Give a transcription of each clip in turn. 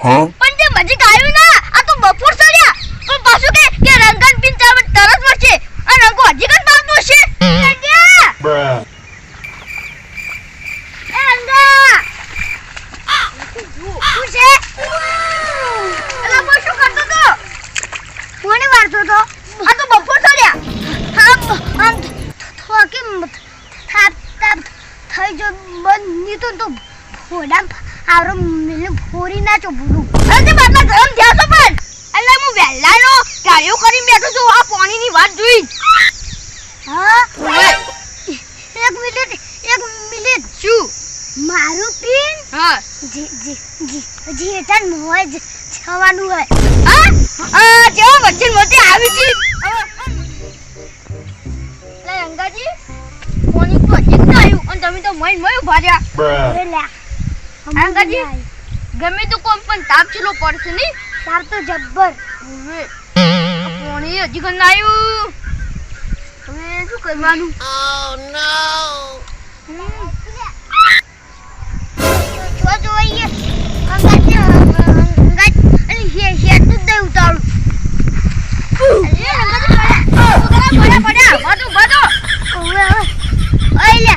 પણ તે મજી ગાયું ના આ તો બફોર સડ્યા પણ પાછું કે કે રંગન પિન ચાર તરત મળશે આ રંગો હજી કન પામતો છે રંગા Bruh. એ રંગા શું છે? અલા બોલ શું કરતો તો કોને વારતો તો આ તો બપોર સડ્યા આમ આમ થોકી થાપ થાપ થઈ જો બંધ નીતો તો ફોડા આવરો મિલું ફોરી ના છો. ભૂલું અરે તે બાપા ગરમ થયા છો પણ. એટલે હું વહેલાનો ગાયો કરીને બેઠો છું આ પાણીની વાત જોઈ. હા? એક મિનિટ એક મિનિટ. શું? મારું પિન? હા. જી જી જી જી એટન મોય છવાનું હોય. હા? આ જેવો વચ્ચે મોતે આવી છે. લે અંગાજી કોની તો એક ના આવ્યું અને તમે તો મય મય ઊભા રહ્યા. અંગાજી ગમે તો કોમ પણ તાપ ચલો પડશે નહીં. તાર તો જબ્બર. હવે પાણી હજી કન આવ્યું. હવે શું કરવાનું? જો જોઈએ. અંગાજી અંગાજી અને હે હે તો દે ઉતારું. અરે અંગાજી પડ્યા. પડ્યા પડ્યા બધું બધું. ઓય લે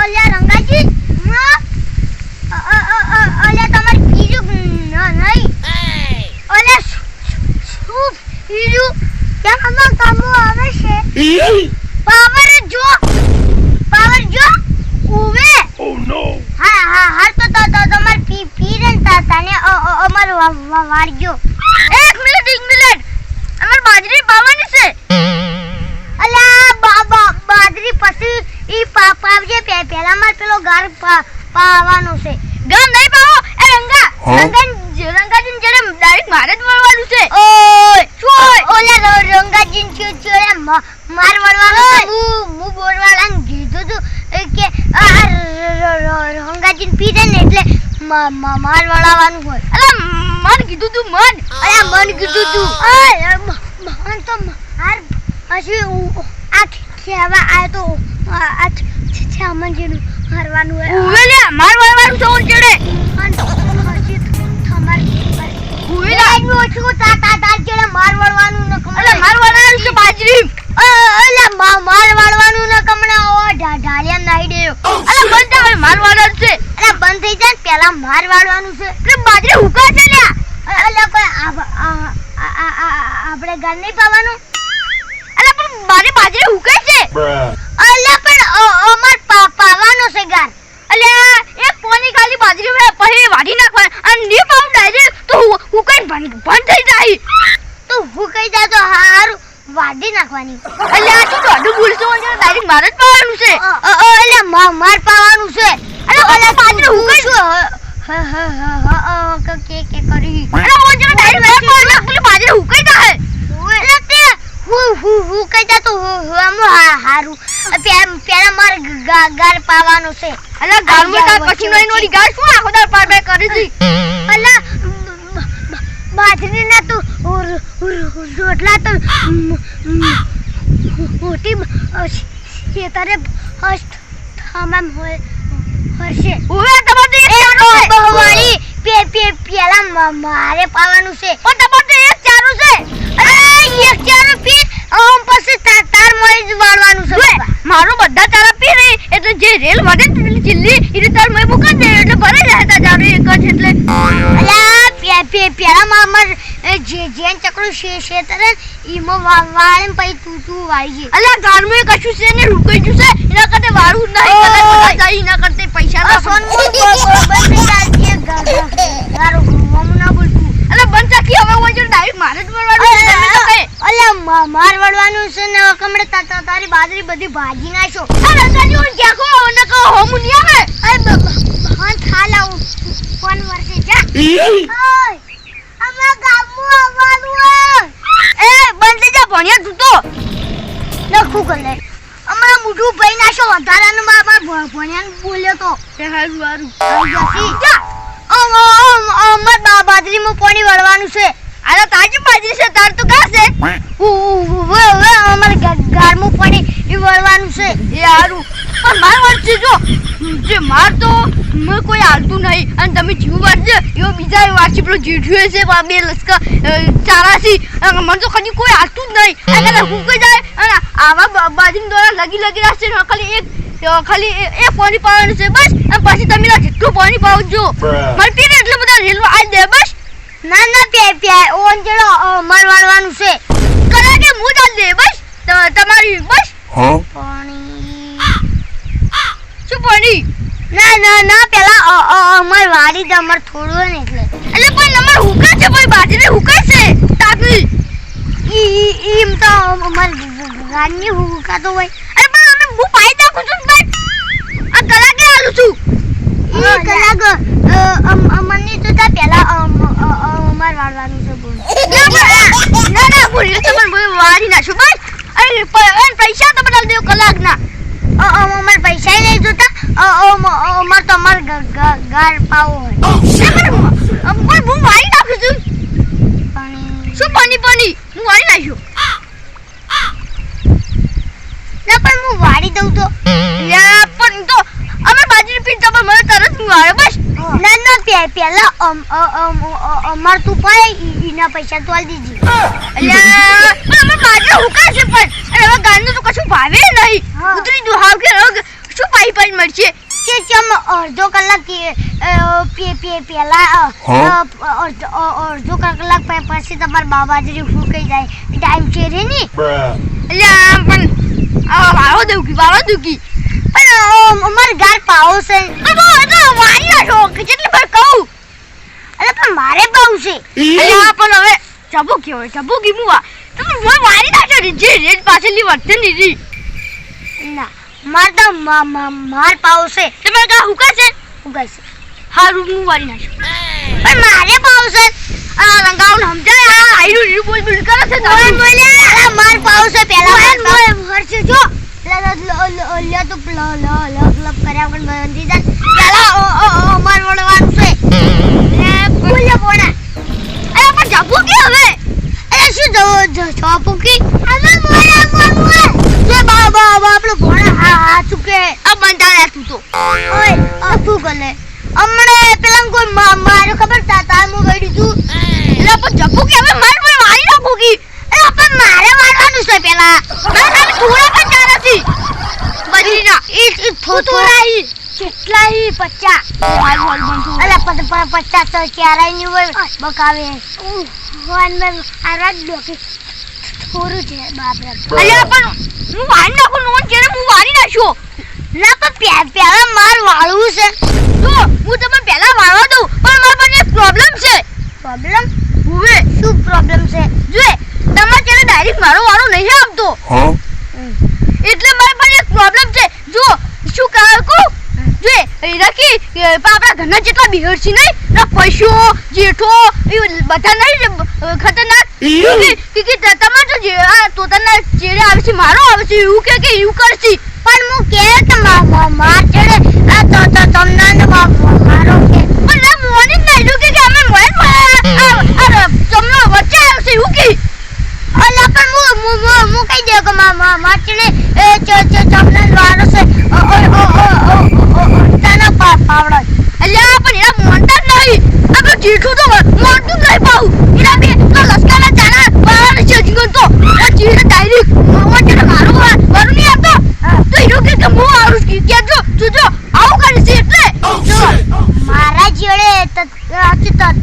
ઓલે રંગાજી હા અ અ અ અ ઓલે તમાર બીજું ન નહીં ઓલે શું આમાં કામો આવે છે પાવર જો પાવર જો ઉવે Oh no. હા હા હા તો તો તો તમાર પી પી રે તા તને અમાર વાળજો એક મિનિટ એક મિનિટ અમાર બાજરી પાવાની છે અલા બાબા બાજરી પછી ઈ પાવજે પે પેલા માર પેલો ગાર પાવાનો છે ગામ નહીં પાવો એ રંગા? રંગા રંગાજીન જેડે ડાયરેક્ટ મારે જ મળવાનું છે. ઓય ઓલા રંગાજીન કે જેડે માર મળવાનું હું હું બોલવાળાને કીધું તું કે આ ર- ર- ર- રંગાજીન પી દે ને એટલે માર વળાવાનું હોય. અલા મન કીધું તું મન. અલા મન કીધું તું. મન તો માર પછી આ ખેવા આ તો આ છે અમનજીનું મારવાનું હોય. માર મારવાનું છે ઓન ચડે. ઉવે લે આઈ ઓછું તા તા તા ચડે માર વળવાનું ન કમણે અલે માર વળવાનું છે બાજરી? અલે માર વાળવાનું ન કમણે ઓ ઢા ઢાલિયા નાઈ દેયો અલે બંધ હવે માર વાળવાનું છે. અલે બંધ થઈ જાય પેલા માર વાળવાનું છે. એટલે બાજરી હુકા છે લ્યા. અલે કોઈ આપણે ઘર નહીં પાવાનું? અલે પણ મારી બાજરી હુકે છે. અલ્યા પણ અમાર પાવાનો છે ગાર અલ્યા એક પોની ખાલી બાજરી પછી વાઢી નાખવા અને ની પાઉં ડાયરેક્ટ થઈ જાય. તો હું કઈ જાય તો હારું વાડી નાખવાની. અલ્યા તું દોડું બોલશો અને તારી મારે જ પાવાનું છે. એટલે માર માર પાવાનું છે. અરે અલ્યા પાત્ર હું કઈ હ હ હ હ અ કે કે કરી. અલ્યા ઓન જો ડાયરેક્ટ મારે પાવાનું પેલી બાજરી હું કઈ જાય એટલે તે હું હું હું કઈ જા તો હું હું આમ હારું. પેલા પેલા મારે ગ- ગા- ગાર પાવાનો છે. અલા પછી શું આખો પાર કરી હતી? અલા બાજરી ના તો રોટલા તો મોટી ખેતરે ફર્સ્ટ થમામ હોય હરશે ઉવે તમારે તો પે પે પેલા મારે પાવાનું છે. ઓ તમારે એક ચારું છે. અરે એક ચારો પી આમ પછી તાર તાર મળી જ વાળવાનું છે મારું બધા ચારા પી રહી એટલે જે રેલ વધે ને ચીલ્લી એ તાર મેં મૂકી દે એટલે ભરે જાય તા ચારું એક જ એટલે અલા પે પે પેલા મામા જે જેન ચકડું છે છે તરે ઈમો વા- વાળીને પછી તું તું વાળી જે અલ્યા ગારનું એ કશું છે ને રૂકાઈ ગયું છે? એના કરતે વાળું જ નહીં કદાચ બધા જાય એના કરતે પૈસા ના સોન બંધ થઈ જાય ગા ગા ગારો મમ ના બોલતું. એટલે બંધ ચાકી હવે હોય છે ડાયરેક્ટ મારે જ મળવાનું અલ્યા તમે તો કઈ? અલા મા- માર વળવાનું છે ને કમળે તા તા- તારી બાજરી બધી ભાજી નાખો આ રંગાજી ઓન જાકો ઓને કહો હોમું નહીં આવે અરે હા થાલા ફોન વર્ષે જા. ઓય અમાર ગામમાં આવવાનું હે એ બંધ થઈ જા ભણ્યા તું તો? લખું કરે અમારા મોઢું ભાઈ નાશો વધારાનું બાબા ભણ્યાને બોલ્યો તો. તે હારું હારું. અમાર બા બાજરીમાં પાણી વળવાનું છે. આ તો તાજી બાજરી છે તાર તો કાં છે. અમારે ઘર અમારે ગારમાં પાણી વળવાનું છે. એ હારું. પણ મારું છે જો. જે માર તો કોઈ હાલતું નહીં. અને તમે જીવ વાંચજો એવો બીજા વાંચી પેલો જીઠ્યો છે પણ બે લશ્કર ચારાસી મને તો ખાલી કોઈ હાલતું જ નહીં. આ હુકાઈ જાય? અને આવા બાજુ દ્વારા લગી લગી રહેશે ને ખાલી એક ખાલી એ- પાણી પાવાનું છે બસ. અને પછી તમે જેટલું પાણી પાવજો. મારે પીને એટલું બધા રેલવે આ દે બસ. ના ના પે પે ઓન જેડો મર વાળવાનું છે. કલાકે હું જ દે બસ. તમારી બસ? પાણી શું ના ના ના પેલા અમાર વાડી જ અમાર થોડું ને એટલે. એટલે પણ અમારે હુકા છે ભાઈ બાજરીને હુકા છે તાપી ઈ ઈમ તો અમાર ગાડની હુકાતો હોય. અરે પણ અમે હું પાઈ નાખું છું બટ ભાઈ? આ કલાકે આલું છું. ઈ કલાક અ, અમ- અમને તો તા પેલા અમાર વાળવાનું છે બોલ. ના ના રીલ તો પણ બધું વાળી નાખું બસ. અરે પૈસા તો બધા દેવ કલાકના. ના અમાર પૈસા નહીં જોતા. અમાર તો અમાર ગાર પાવો હોય. પણ હું વાળી નાખું છું? શું પાણી પાણી હું વાળી નાખ્યું. ના પણ હું વાળી દઉં તો. પણ તો અમે બાજરી પીટ તો મને તરત હું વાળે બસ. ના ના પે પેલા અમ, અ, અમ, અ, અમાર તું પાય ઈના પૈસા તો આલી દીજી. અલ્યા પણ અમે બાજરી હુકા છે પણ. હવે ગાંધો તો કશું ભાવે નહીં. ઉતરી દો હાવ કે હવે શું પાઈ પાઈ મળશે? કે ચમ અડધો કલાક કે, અ, પે પે પેલા અ, હા? અ, અડધો કલાક પછી તમારા બાબાજી ફૂકાઈ જાય. ટાઈમ છે રે ની? એટલે આમ પણ વાળો દઉં કી વાળો દુખી. પણ અમારે ગાર પાવો છે. પણ તો એ તો વાળી નાખો જેટલી વાર કહું. અરે પણ મારે પાવું છે. અલ્યા પણ હવે જબુ કેવો જબુ કી મુવા. તમે મોય વાળી નાખો ને જે રેડ પાછળની વર્તન લીધી. ના. માર તો માર પાવશે છે. તમે કા હુકા છે? હુકા છે. હારું હું વાળી નાખ્યો પણ મારે પાવશે રંગાઉન સમજાય? આ આયુ રીુ બોલ બોલ કરે છે તો બોલે અરે માર પાવશે પહેલા પેલા માર. હર્ષ જો. પેલા લ્યો તો લ લ લ લપ કર્યા વગર બંધી જા પેલા ઓ ઓ ઓ માર વળવાનું છે. એ બોલે બોણા અરે પણ જાબુ કે હવે? અરે શું જો જો છો પૂકી? હવે મોરા બોલે જે બા બા બા આપણો હા હા ચૂકે આ બંધાયા તું તો. ઓય આ શું કરે? હમણે પેલા કોઈ મા- ખબર? તા તા હું ગઈ છું. એટલે પણ જબુ કે હવે માર મને મારી નાખું કી અરે પણ મારે મારવાનું છે પેલા. ના ના થોડા પણ ચાલે છે બજરીના ઈ ઈ થોડા ઈ કેટલા ઈ બંધુ અલા પર પચાસ તો ક્યારાય નહીં હોય. બકાવે. વન મે આરાજ ડોકી. થોડું છે બાપ રે. અલ્યા પણ હું વાળી નાખું નોન કે હું વાળી નાખ્યો ના પણ પે- માર વાળવું છે. જો હું તમને પહેલા વાળવા દઉં પણ મારા પાસે એક પ્રોબ્લેમ છે. પ્રોબ્લેમ હવે શું પ્રોબ્લેમ છે? જો તમારે ત્યારે ડાયરેક્ટ મારો વાળો નહીં આવતો. એટલે મારા પાસે એક પ્રોબ્લેમ છે. જો શું કહું? જો એ આપણા ઘરના જેટલા બિહર છે નહીં ના પશુઓ જેઠો એ બધા નહીં ખતરનાક. કે કે કે ત- તમારે તને ચેડે આવે છે મારો આવે છે એવું કે કે એવું કરશે? પણ હું કે મા- માર ચડે. આ તો તો તમને મારો કે. પણ મોને નહીં કે અમે મોય અરે તમને વચ્ચે આવે છે એવું કે. અલા પણ હું હું હું કહી દઉં કે મા મા માર ચડે એ ચ ચ તમને વાળો છે ઓ ઓ ઓ ઓ ઓ ઓ ઓ તાના પા પાવડો અલ્યા પણ એના મોનતા જ નહીં આપણે જેઠું તો મોનતું જ નહીં પાઉં એના બે તો લસકાના ચાના બહાર છે જીવન તો આ જીઠ ડાયરેક્ટ મોવા જેઠ મારો વા- વારું નહીં આપતો તો હીરો કે કે હું આવું છું. કે જો જોજો આવું કરે છે એટલે જો મારા જોડે તો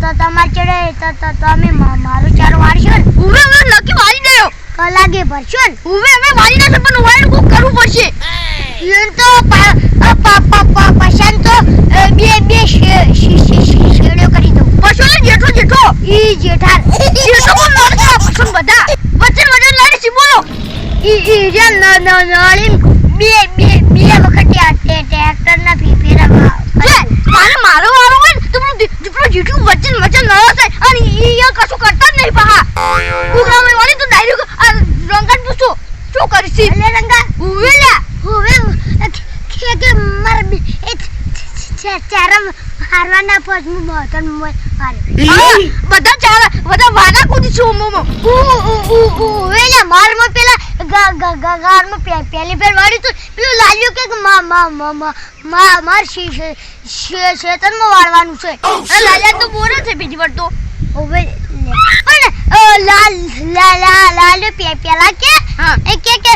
તો તમારા જોડે તો તો તમે મારું ચાર વાળશો ને. ઉવે ઉવે લકી વાળી દેયો. કલાગે ભરશો ને. ઉવે ઉવે વાળી દેશે પણ વાળ બુક કરવું પડશે. ઈન તો પા પા પા પા પશાન તો બે બે શે- શે- શે- શે- શેરડીઓ કરી દઉં. પશુને જેઠો જેઠો. ઈ જેઠાર જેઠો પણ લડતા પશુને બધા. વચ્ચે વચ્ચે લડી બોલો. ઈ ઈ જે ન ન નળી બે બે બે વખત આ ટ્રેક્ટર ના ફેરા મારે મારો વારો હોય ને તો પેલું દી- વચન વચન ને થાય અને ઈ ઈ કશું કરતા જ નહીં પાહા ઉગરામે વાળી તો ડાયરેક્ટ આ રંગન પૂછો શું કરશી એટલે રંગા લ્યા હવે કે કે માર એ ચારમ હારવાના પોચ મુ મોતન મુ હારે બધા ચાલે બધા વાના કુદી છું મુ ઉ ઉ ઉ ઉ વેલા માર મો પેલા ગા ગા ગા ગારમાં પે- પેલી ફેર વાડી તો પેલું લાલ્યું કે મા મા મા મા મા માર શી શે શેતન શેતનમાં વાળવાનું છે લાલ્યા તો બોરે છે બીજી વાર તો ઓવે પણ લાલ લા લા લાલ પે પેલા કે કે કે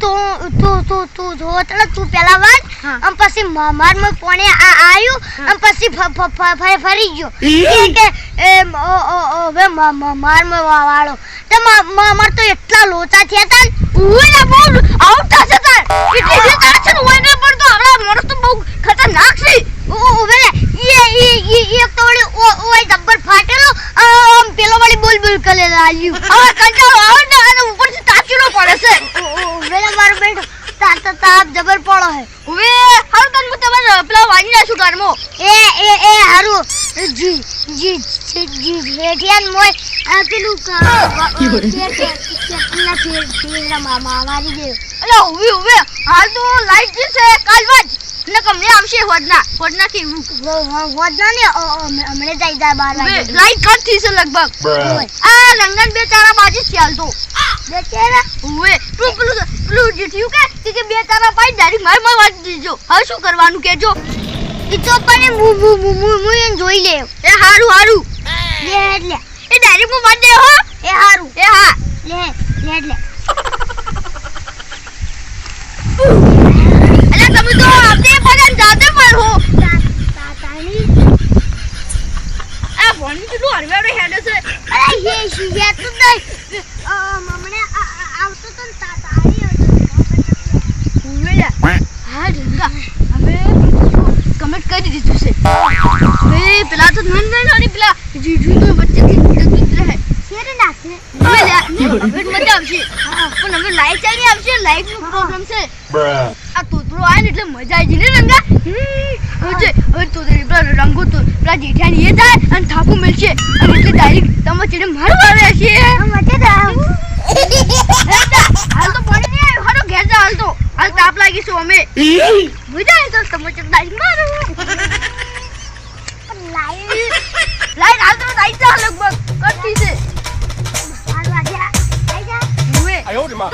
તું તું તું તું એટલે તું પેલા વાળ આમ પછી માર મો પોણે આ આયું. આમ પછી ફ- ફ- ફ- ફરી ફરી ગયો. કે કે ઓ ઓ ઓ હવે મારમાં વાળો. તો મા મા તો એટલા લોચા થયા તા ને. ઉવે બહુ આઉટ થશે તા એટલે જે તાર છે ને ઓય પણ તો આપણા માણસ તો બહુ ખતરનાક છે. ઈ ઈ ઈ એક તો વળી ઓ ઓય દબ્બર ફાટેલો આમ પેલો વળી બોલ બોલ કરે લાલ્યું. હવે કંટાળો આવે ને અને ઉપરથી તાચીલો પડે છે. ઓ ઓ ઓવે મારો બેટો તા તા તાપ જબર પડો હે. ઉવે હાલ તને હું તમારે પેલા વાગી નાખું કારમાં એ એ એ હારું. જી જી જી જી રેડિયન મોય. આ પેલું કા ફેર ફેર ફેર મામા મારી દે એટલે ઉવે ઉવે હાલ તો લાઈટ જશે છે કાલવાજ ને કમને આવશે હોદના હોદના થી વધના ને હમણાં જાય જાય બાર ઉવે લાઈટ કટ થઈ છે લગભગ. આ લંગન બે તારા બાજી છે બે તો. બેચારા ઉવે પેલું પેલું પેલું જે કે કે બે તારા પાઈ ડાયરેક્ટ માર માર વાત દીજો હવે શું કરવાનું કેજો ઈ તો પણ મુ મુ મુ મુ મુ એને જોઈ લે. એ હારું હારું. લે એટલે એ ડાયરી મુ વાજ દે હો. એ હારું. એ હા. લે લે એટલે અલા તમે તો આપને પગન જાતે પર હો. તાતાની તા આ ફોન કેટલું હરવેડો હેડે છે? અરે હે શિયા તું દઈ અ હમણે આ- આ- આવતો તો ને તા તાણી હતો ઉવે હા ઢંગા હવે કમેન્ટ કરી દીધું છે પેલા તો નન નન અને પેલા જીજુ તો વચ્ચે થી રહે શેર નાખે હવે હવે મજા આવશે. પણ હવે લાઈટ ચાલી આવશે લાઈટ નો પ્રોબ્લેમ છે. આ તોતરો આવે ને એટલે મજા આવી જઈને ને રંગા. હવે હવે તો પેલા રંગો તો પેલા જેઠાની એ થાય અને થાપુ મળશે અને એટલે ડાયરેક્ટ તમે ચીડે મારવા આવે છે હાલ તો પાણી નહીં આવ્યું. હાલો ઘેર જા હાલ તો. હાલ તાપ લાગીશું અમે. મજા આવે તો તમે ચીડે મારો. લાઈટ લાઈટ હાલ તો આવી જા લગભગ કટતી છે આયો રે માં